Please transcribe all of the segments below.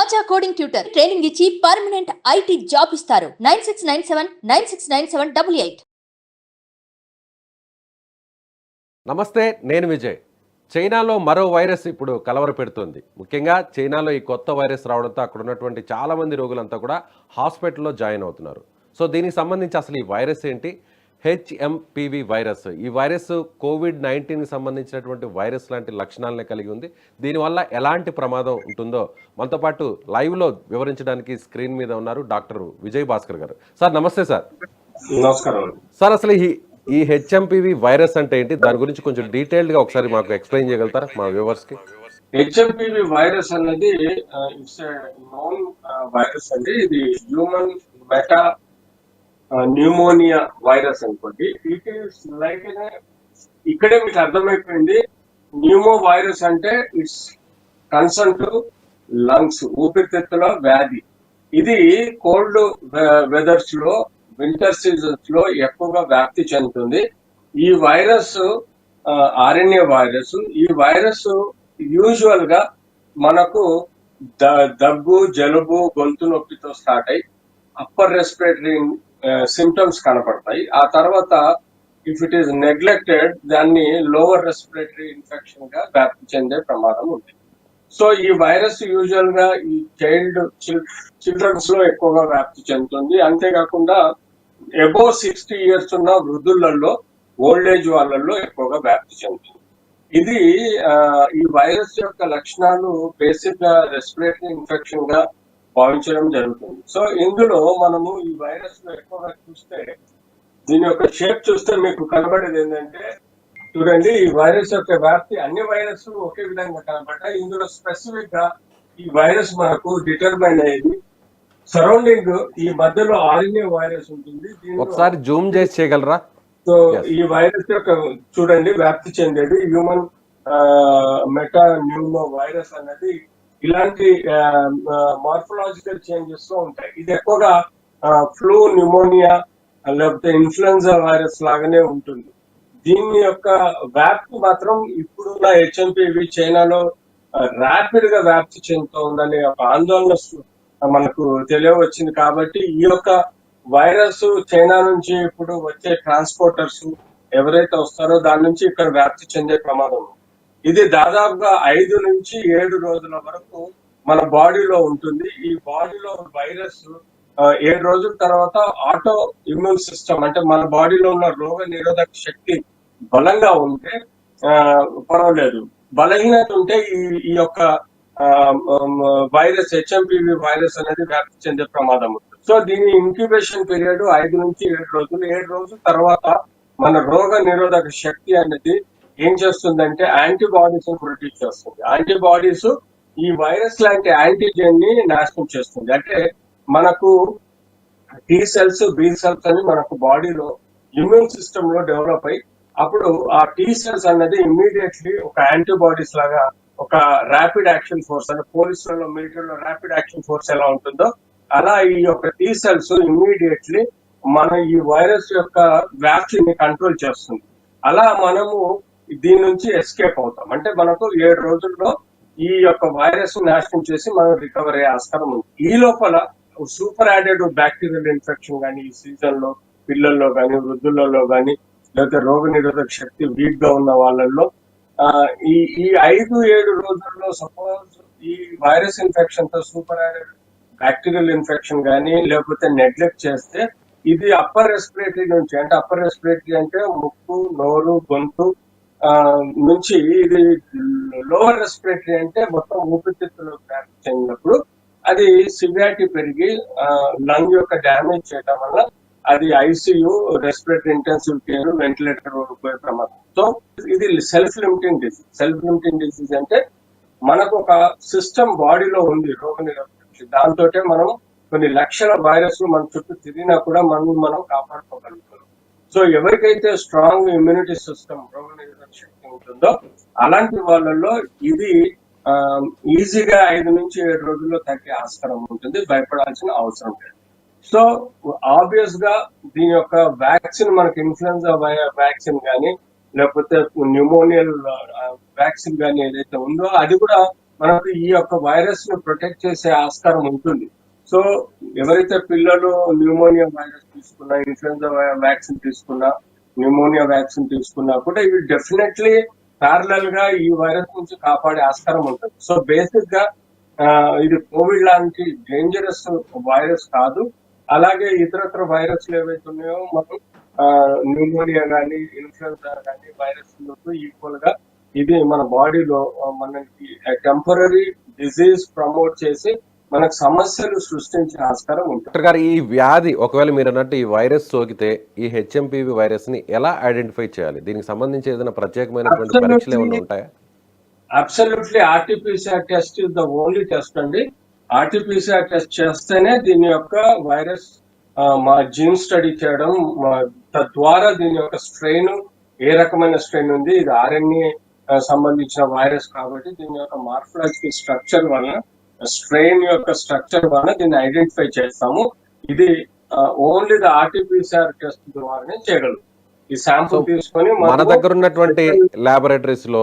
ఆచా coding tutor training ఇచ్చి permanent IT job ఇస్తారు. Nine six nine seven nine six nine seven double eight. నమస్తే నేను విజయ్. చైనాలో మరో వైరస్ ఇప్పుడు కలవర పెడుతుంది. ముఖ్యంగా చైనాలో ఈ కొత్త వైరస్ రావడంతో అక్కడ ఉన్నటువంటి చాలామంది రోగులంతా కూడా హాస్పిటల్లో జాయిన్ అవుతున్నారు. సో దీనికి సంబంధించి అసలు ఈ వైరస్ ఏంటి? HMPV virus. ఈ వైరస్ కోవిడ్ నైన్టీన్కి సంబంధించినటువంటి వైరస్ లాంటి లక్షణాలనే కలిగి ఉంది. దీనివల్ల ఎలాంటి ప్రమాదం ఉంటుందో మనతో పాటు లైవ్లో వివరించడానికి స్క్రీన్ మీద ఉన్నారు డాక్టర్ విజయ్ భాస్కర్ గారు. సార్ నమస్తే సార్. నమస్కారం సార్ అసలు ఈ ఈ హెచ్ఎంపివి వైరస్ అంటే ఏంటి? దాని గురించి కొంచెం డీటెయిల్డ్గా ఒకసారి మాకు ఎక్స్ప్లెయిన్ చేయగలుగుతారా మా వ్యూవర్స్కి? హెచ్ఎంపివి వైరస్ అన్నది ఇట్స్ నాన్ వైరస్ అండి. ఇది హ్యూమన్ మెటా న్యూమోనియా వైరస్ అనుకోండి ఇట్ ఈస్ లైక్ ఇక్కడే మీకు అర్థమైపోయింది. న్యూమో వైరస్ అంటే ఇట్స్ కన్సర్న్ టు లంగ్స్ ఊపిరితిత్తుల వ్యాధి. ఇది కోల్డ్ వెదర్స్లో వింటర్ సీజన్స్లో ఎక్కువగా వ్యాప్తి చెందుతుంది. ఈ వైరస్ ఆర్ఎన్ఏ వైరస్ ఈ వైరస్ యూజువల్గా మనకు ద- దగ్గు జలుబు గొంతు నొప్పితో స్టార్ట్ అయ్యి అప్పర్ రెస్పిరేటరీ సిమ్టమ్స్ కనపడతాయి. ఆ తర్వాత ఇఫ్ ఇట్ ఈస్ నెగ్లెక్టెడ్ దాన్ని లోవర్ రెస్పిరేటరీ ఇన్ఫెక్షన్గా వ్యాప్తి చెందే ప్రమాదం ఉంది. సో ఈ వైరస్ యూజువల్గా ఈ చైల్డ్ చిల్డ్రన్స్లో ఎక్కువగా వ్యాప్తి చెందుతుంది. అంతేకాకుండా ఎబో సిక్స్టీ ఇయర్స్ ఉన్న వృద్ధులలో ఓల్డ్ ఏజ్ వాళ్ళల్లో ఎక్కువగా వ్యాప్తి చెందుతుంది. ఇది ఈ వైరస్ యొక్క లక్షణాలు బేసిక్గా రెస్పిరేటరీ ఇన్ఫెక్షన్గా భావించడం జరుగుతుంది. సో ఇందులో మనము ఈ వైరస్ ఎక్కువగా చూస్తే దీని యొక్క షేప్ చూస్తే మీకు కనబడేది ఏంటంటే చూడండి ఈ వైరస్ యొక్క వ్యాప్తి అన్ని వైరస్ ఒకే విధంగా కనబడ్డాయి ఇందులో స్పెసిఫిక్గా ఈ వైరస్ మనకు డిటర్మైన్ అయ్యేది. సరౌండింగ్ ఈ మధ్యలో ఆర్ఎన్ఏ వైరస్ ఉంటుంది. ఒకసారి జూమ్ చేసి చేయగలరా? సో. ఈ వైరస్ యొక్క చూడండి వ్యాప్తి చెందేది. హ్యూమన్ మెటా న్యూమో వైరస్ అనేది ఇలాంటి మార్ఫలాజికల్ చేంజెస్లో ఉంటాయి ఇది ఎక్కువగా ఫ్లూ న్యూమోనియా లేకపోతే ఇన్ఫ్లుయెన్జా వైరస్ లాగానే ఉంటుంది దీని యొక్క వ్యాప్తి మాత్రం ఇప్పుడున్న హెచ్ఎంపీవి చైనాలో ర్యాపిడ్గా వ్యాప్తి చెందుతోందనే ఒక ఆందోళన మనకు తెలియవచ్చింది కాబట్టి ఈ యొక్క వైరస్ చైనా నుంచి ఇప్పుడు వచ్చే ట్రాన్స్పోర్టర్స్ ఎవరైతే వస్తారో దాని నుంచి ఇక్కడ వ్యాప్తి చెందే ప్రమాదం ఉంది. ఇది దాదాపుగా ఐదు నుంచి ఏడు రోజుల వరకు మన బాడీలో ఉంటుంది. ఈ బాడీలో వైరస్ ఏడు రోజుల తర్వాత ఆటో ఇమ్యూన్ సిస్టమ్ అంటే మన బాడీలో ఉన్న రోగ నిరోధక శక్తి బలంగా ఉంటే ఆ, పర్వాలేదు. బలహీనత ఉంటే ఈ ఈ యొక్క వైరస్ హెచ్ఎంపివి వైరస్ అనేది వ్యాప్తి చెందే ప్రమాదం ఉంటుంది. సో దీని ఇంక్యుబేషన్ పీరియడ్ ఐదు నుంచి ఏడు రోజులు. ఏడు రోజుల తర్వాత మన రోగ నిరోధక శక్తి అనేది ఏం చేస్తుందంటే యాంటీబాడీస్ ప్రొడ్యూస్ చేస్తుంది. యాంటీబాడీస్ ఈ వైరస్ లాంటి యాంటీజెన్ని నాశనం చేస్తుంది. అంటే మనకు టీ సెల్స్ బి సెల్స్ అని మనకు బాడీలో ఇమ్యూన్ సిస్టమ్లో డెవలప్ అయ్యి అప్పుడు ఆ టీ సెల్స్ అన్నది ఇమ్మీడియట్లీ ఒక యాంటీబాడీస్ లాగా ఒక ర్యాపిడ్ యాక్షన్ ఫోర్స్ అంటే పోలీసులలో మిలిటరీలో ర్యాపిడ్ యాక్షన్ ఫోర్స్ ఎలా ఉంటుందో అలా ఈ యొక్క టీ సెల్స్ ఇమ్మీడియట్లీ మన ఈ వైరస్ యొక్క వ్యాప్తిని కంట్రోల్ చేస్తుంది. అలా మనము దీని నుంచి ఎస్కేప్ అవుతాం. అంటే మనకు ఏడు రోజుల్లో ఈ యొక్క వైరస్ నాశనం చేసి మనం రికవర్ అయ్యే ఆస్కారం ఉంది. ఈ లోపల సూపర్ యాడెడ్ బ్యాక్టీరియల్ ఇన్ఫెక్షన్ కానీ ఈ సీజన్లో పిల్లల్లో కానీ వృద్ధులలో కానీ లేకపోతే రోగ నిరోధక శక్తి వీక్గా ఉన్న వాళ్ళల్లో ఆ, ఈ ఈ ఐదు ఏడు రోజుల్లో సపోజ్ ఈ వైరస్ ఇన్ఫెక్షన్తో సూపర్ యాడెడ్ బ్యాక్టీరియల్ ఇన్ఫెక్షన్ కానీ లేకపోతే నెగ్లెక్ట్ చేస్తే ఇది అప్పర్ రెస్పిరేటరీ నుంచి అంటే అప్పర్ రెస్పిరేటరీ అంటే ముక్కు నోరు గొంతు నుంచి ఇది లోవర్ రెస్పిరేటరీ అంటే మొత్తం ఊపిరితిత్తులు వ్యాప్తి చెందినప్పుడు అది సివియారిటీ పెరిగి లంగ్ యొక్క డ్యామేజ్ చేయడం వల్ల అది ICU respiratory intensive care ventilator పోయే ప్రమాదం. సో ఇది self limiting disease self limiting disease అంటే మనకు ఒక సిస్టమ్ బాడీలో ఉంది రోగ నిరోధక దాంతో మనం కొన్ని లక్షల వైరస్ మన చుట్టూ తిరిగినా కూడా మనం మనం కాపాడుకోగలుగుతాం. సో ఎవరికైతే స్ట్రాంగ్ ఇమ్యూనిటీ సిస్టమ్ రోగ శక్తి ఉంటుందో అలాంటి వాళ్ళల్లో ఇది ఈజీగా ఐదు నుంచి ఏడు రోజుల్లో తగ్గే ఆస్కారం ఉంటుంది. భయపడాల్సిన అవసరం లేదు. సో ఆబ్వియస్గా దీని యొక్క వ్యాక్సిన్ మనకి ఇన్ఫ్లుయెన్జా వ్యాక్సిన్ కానీ లేకపోతే న్యూమోనియల్ వ్యాక్సిన్ కానీ ఏదైతే ఉందో అది కూడా మనకు ఈ యొక్క వైరస్ను ప్రొటెక్ట్ చేసే ఆస్కారం ఉంటుంది. సో ఎవరైతే పిల్లలు న్యూమోనియా వైరస్ తీసుకున్నా ఇన్ఫ్లుయెన్జా వ్యాక్సిన్ తీసుకున్నా న్యూమోనియా వ్యాక్సిన్ తీసుకున్నా కూడా ఇవి డెఫినెట్లీ ప్యారలల్గా ఈ వైరస్ నుంచి కాపాడే ఆస్కారం ఉంటుంది. సో బేసిక్గా ఇది కోవిడ్ లాంటి డేంజరస్ వైరస్ కాదు. అలాగే ఇతరత్ర వైరస్లు ఏవైతే ఉన్నాయో మనం న్యూమోనియా కానీ ఇన్ఫ్లుయెన్జా కానీ వైరస్ ఈక్వల్గా ఇది మన బాడీలో మనకి టెంపరీ డిజీజ్ ప్రమోట్ చేసి మనకు సమస్యలు సృష్టించే ఆస్కారం ఉంటుంది. డాక్టర్ గారు ఈ వ్యాధి ఒకవేళ మీరు అన్నట్టు ఈ వైరస్ సోకితే ఈ హెచ్ఎంపీవి వైరస్ని ఎలా ఐడెంటిఫై చేయాలి? దీనికి సంబంధించి ఏదైనా ప్రత్యేకమైనటువంటి. పరీక్షలు ఏమైనా ఉంటాయా? Absolutely RTPCR test is the only test అండి. ఆర్టీపీసీఆర్ టెస్ట్ చేస్తేనే దీని యొక్క వైరస్ మా జీన్ స్టడీ చేయడం మా- తద్వారా దీని యొక్క స్ట్రెయిన్ ఏ రకమైన స్ట్రెయిన్ ఉంది ఇది ఆర్ఎన్ఏ సంబంధించిన వైరస్ కాబట్టి దీని యొక్క మార్ఫలాజికల్ స్ట్రక్చర్ వలన స్ట్రెయిన్ యొక్క స్ట్రక్చర్ వలన దీన్ని ఐడెంటిఫై చేస్తాము. ఇది ఓన్లీ ద ఆర్టీపీసీఆర్ టెస్ట్ ద్వారానే చేయగలరు ఈ శాంపుల్ తీసుకొని మన దగ్గర ఉన్నటువంటి ల్యాబొరేటరీస్లో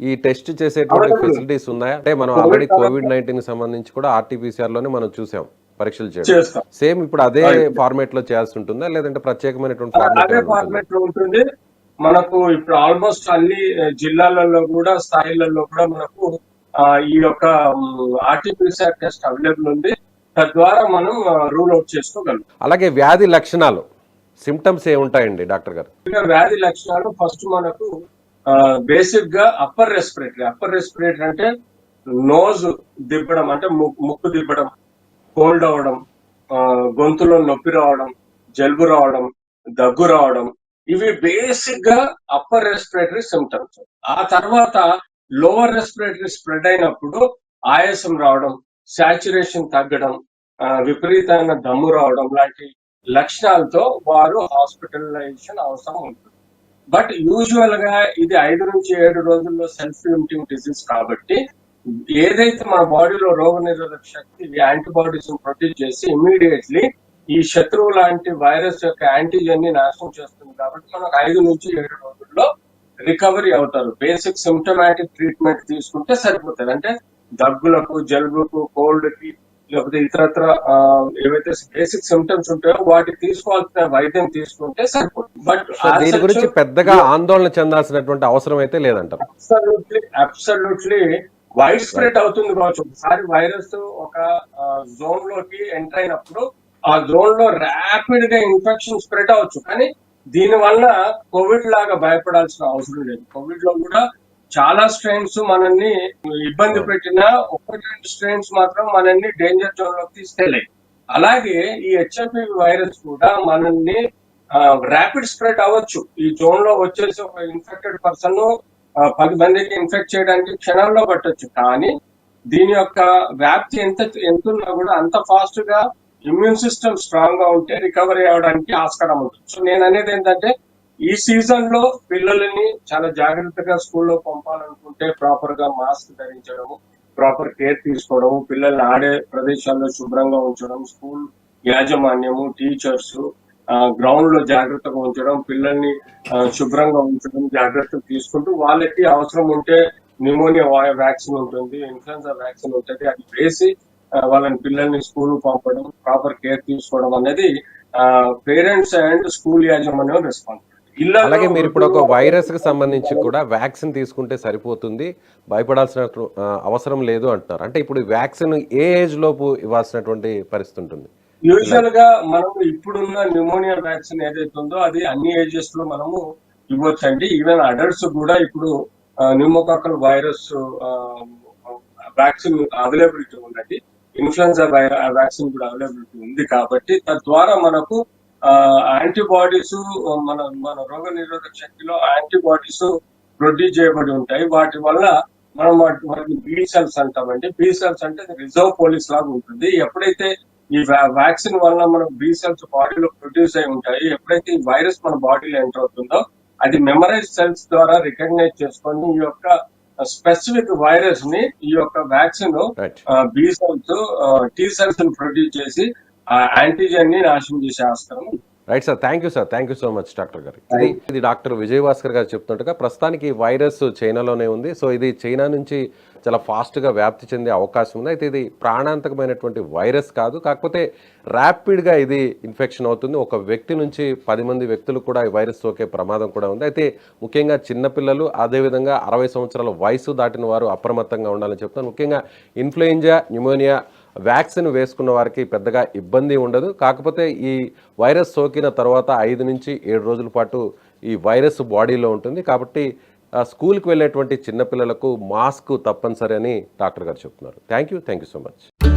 ఈ టెస్ట్ చేసేటువంటి. ఫెసిలిటీస్ ఉన్నాయా? అంటే మనం ఆల్రెడీ కోవిడ్ నైన్టీన్కి సంబంధించి కూడా ఆర్టీపీసీఆర్లోనే మనం చూసాం పరీక్షలు చేయడం. చేస్తాం. సేమ్ ఇప్పుడు అదే. ఫార్మేట్లో చేయాల్సి ఉంటుందా? లేదంటే ప్రత్యేకమైనటువంటి అదే ఫార్మేట్లో ఉంటుంది. మనకు ఇప్పుడు ఆల్మోస్ట్ అన్ని జిల్లాలలో కూడా స్థాయిలలో కూడా మనకు ఈ యొక్క ఆర్టీపీసీఆర్ టెస్ట్ అవైలబుల్ ఉంది. తద్వారా మనం రూల్ అవుట్ చేసుకోగలం అలాగే వ్యాధి లక్షణాలు సిమ్టమ్స్ ఏ ఉంటాయండి డాక్టర్ గారు? వ్యాధి లక్షణాలు ఫస్ట్ మనకు బేసిక్గా అప్పర్ రెస్పిరేటరీ అప్పర్ రెస్పిరేటరీ అంటే నోజ్ దిబ్బడం అంటే ముక్కు దిబ్బడం కోల్డ్ అవడం గొంతులో నొప్పి రావడం జలుబు రావడం దగ్గు రావడం ఇవి బేసిక్గా అప్పర్ రెస్పిరేటరీ సిమ్టమ్స్ ఆ తర్వాత లోవర్ రెస్పిరేటరీ స్ప్రెడ్ అయినప్పుడు ఆయాసం రావడం సాచురేషన్ తగ్గడం విపరీతమైన దమ్ము రావడం లాంటి లక్షణాలతో వారు హాస్పిటలైజేషన్ అవసరం ఉంటుంది. బట్ యూజువల్గా ఇది ఐదు నుంచి ఏడు రోజుల్లో సెల్ఫ్ లిమిటింగ్ డిసీజ్ కాబట్టి ఏదైతే మన బాడీలో రోగ నిరోధక శక్తి యాంటీబాడీస్ ప్రొడ్యూస్ చేసి ఇమ్మీడియట్లీ ఈ శత్రువు లాంటి వైరస్ యొక్క యాంటీజెన్ని నాశనం చేస్తుంది కాబట్టి మనకు ఐదు నుంచి ఏడు రోజులు రికవరీ అవుతారు. బేసిక్ సిమ్టమాటిక్ ట్రీట్మెంట్ తీసుకుంటే సరిపోతుంది. అంటే దగ్గులకు జలుబుకు కోల్డ్కి లేకపోతే ఇతరత్ర ఏవైతే బేసిక్ సిమ్టమ్స్ ఉంటాయో వాటికి తీసుకోవాల్సిన వైద్యం తీసుకుంటే సరిపోతుంది. బట్ దీని గురించి పెద్దగా ఆందోళన చెందాల్సినటువంటి అవసరం అయితే లేదంటారు. అబ్సల్యూట్లీ అబ్సల్యూట్లీ వైడ్ స్ప్రెడ్ అవుతుంది కావచ్చు. ఒకసారి వైరస్ ఒక జోన్లోకి ఎంటర్ అయినప్పుడు ఆ జోన్లో ర్యాపిడ్గా ఇన్ఫెక్షన్ స్ప్రెడ్ అవ్వచ్చు. కానీ దీని వల్ల కోవిడ్ లాగా భయపడాల్సిన అవసరం లేదు. కోవిడ్లో కూడా చాలా స్ట్రెయిన్స్ మనల్ని ఇబ్బంది పెట్టినా ఒకటి రెండు స్ట్రెయిన్స్ మాత్రం మనల్ని డేంజర్ జోన్లోకి తీసుకెళ్ళాయి. అలాగే ఈ హెచ్ఎంపి వైరస్ కూడా మనల్ని ర్యాపిడ్ స్ప్రెడ్ అవ్వచ్చు. ఈ జోన్లో వచ్చేసి ఒక ఇన్ఫెక్టెడ్ పర్సన్ పది మందికి ఇన్ఫెక్ట్ చేయడానికి క్షణాల్లో పట్టొచ్చు. కానీ దీని యొక్క వ్యాప్తి ఎంత ఎంత ఉన్నా కూడా అంత ఫాస్ట్గా ఇమ్యూన్ సిస్టమ్ స్ట్రాంగ్గా ఉంటే రికవరీ అవడానికి ఆస్కారం ఉంటుంది. సో నేను అనేది ఏంటంటే ఈ సీజన్లో పిల్లలని చాలా జాగ్రత్తగా స్కూల్లో పంపాలనుకుంటే ప్రాపర్గా మాస్క్ ధరించడము ప్రాపర్ కేర్ తీసుకోవడం పిల్లల్ని ఆడే ప్రదేశాల్లో శుభ్రంగా ఉంచడం స్కూల్ యాజమాన్యము టీచర్స్ గ్రౌండ్లో జాగ్రత్తగా ఉంచడం పిల్లల్ని శుభ్రంగా ఉంచడం జాగ్రత్తలు తీసుకుంటూ వాళ్ళకి అవసరం ఉంటే న్యూమోనియా వ్యాక్సిన్ ఉంటుంది ఇన్ఫ్లుయెన్జా వ్యాక్సిన్ ఉంటుంది అది వేసి వాళ్ళని పిల్లల్ని స్కూల్ పంపడం ప్రాపర్ కేర్ తీసుకోవడం అనేది పేరెంట్స్ అండ్ స్కూల్ యాజమాన్యం రెస్పాన్సిబిలిటీ అలాగే మీరు ఇప్పుడు ఒక వైరస్కి సంబంధించి కూడా వ్యాక్సిన్ తీసుకుంటే సరిపోతుంది భయపడాల్సిన అవసరం లేదు అంటున్నారు. అంటే ఇప్పుడు వ్యాక్సిన్ ఏ ఏజ్ లోపు ఇవ్వాల్సినటువంటి పరిస్థితి ఉంటుంది? యూజువల్గా మనం ఇప్పుడున్న న్యూమోనియా వ్యాక్సిన్ ఏదైతే ఉందో అది అన్ని ఏజెస్లో మనము ఇవ్వచ్చండి. ఈవెన్ అడల్ట్స్ కూడా ఇప్పుడు న్యూమోకాకల్ వైరస్ వ్యాక్సిన్ అవైలబిలిటీ ఉన్నది ఇన్ఫ్లుయెన్జా వ్యాక్సిన్ కూడా అవైలబిలిటీ ఉంది కాబట్టి తద్వారా మనకు యాంటీబాడీస్ మన మన రోగ నిరోధక శక్తిలో యాంటీబాడీస్ ప్రొడ్యూస్ చేయబడి ఉంటాయి. వాటి వల్ల మనం వాటి- వాటిని బీ సెల్స్ అంటామండి బీ సెల్స్ అంటే రిజర్వ్ పోలీస్ లాగా ఉంటుంది. ఎప్పుడైతే ఈ వ్యాక్సిన్ వల్ల మనం బీ సెల్స్ బాడీలో ప్రొడ్యూస్ అయి ఉంటాయి ఎప్పుడైతే ఈ వైరస్ మన బాడీలో ఎంటర్ అవుతుందో అది మెమరైజ్ సెల్స్ ద్వారా రికగ్నైజ్ చేసుకొని ఈ యొక్క స్పెసిఫిక్ వైరస్ని ఈ యొక్క vaccine B cells T cells produce చేసి ఆ యాంటీజెన్ని నాశనం చేసే ఆస్కారం. Right sir thank you sir thank you so much doctor గారు. ఇది ఇది డాక్టర్ విజయభాస్కర్ గారు చెప్తుండగా ప్రస్తుతానికి ఈ వైరస్ చైనాలోనే ఉంది. సో ఇది చైనా నుంచి చాలా ఫాస్ట్గా వ్యాప్తి చెందే అవకాశం ఉంది. అయితే ఇది ప్రాణాంతకమైనటువంటి వైరస్ కాదు. కాకపోతే ర్యాపిడ్గా ఇది ఇన్ఫెక్షన్ అవుతుంది. ఒక వ్యక్తి నుంచి పది మంది వ్యక్తులు కూడా ఈ వైరస్ సోకే ప్రమాదం కూడా ఉంది. అయితే ముఖ్యంగా చిన్నపిల్లలు అదేవిధంగా అరవై సంవత్సరాల వయసు దాటిన వారు అప్రమత్తంగా ఉండాలని చెప్తాను ముఖ్యంగా ఇన్ఫ్లుయెంజా న్యూమోనియా వ్యాక్సిన్ వేసుకున్న వారికి పెద్దగా ఇబ్బంది ఉండదు. కాకపోతే ఈ వైరస్ సోకిన తర్వాత ఐదు నుంచి ఏడు రోజుల పాటు ఈ వైరస్ బాడీలో ఉంటుంది. కాబట్టి స్కూల్కి వెళ్ళేటువంటి చిన్నపిల్లలకు మాస్క్ తప్పనిసరి అని డాక్టర్ గారు చెప్తున్నారు. Thank you thank you so much.